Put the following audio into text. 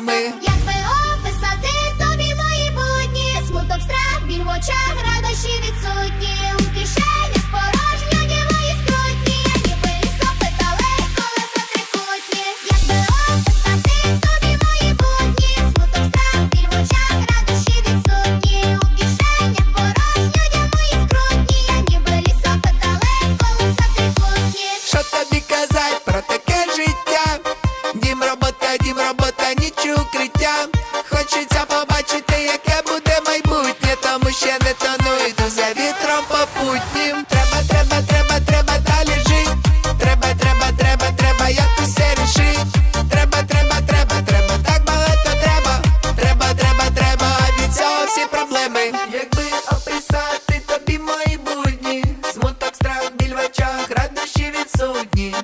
нами. Як би описати тобі мої будні, смуток страх, біль в очах радощі укриття. Хочеться побачити, яке буде майбутнє, тому ще не тону йду за вітром попутнім. Треба, треба, треба, треба далі жити. Треба, треба, треба, треба, як усе рішить. Треба, треба, треба, треба, так багато треба. Треба, треба, треба, а від цього всі проблеми. Якби описати тобі мої будні, смуток страх біль в очах, радощі відсутні.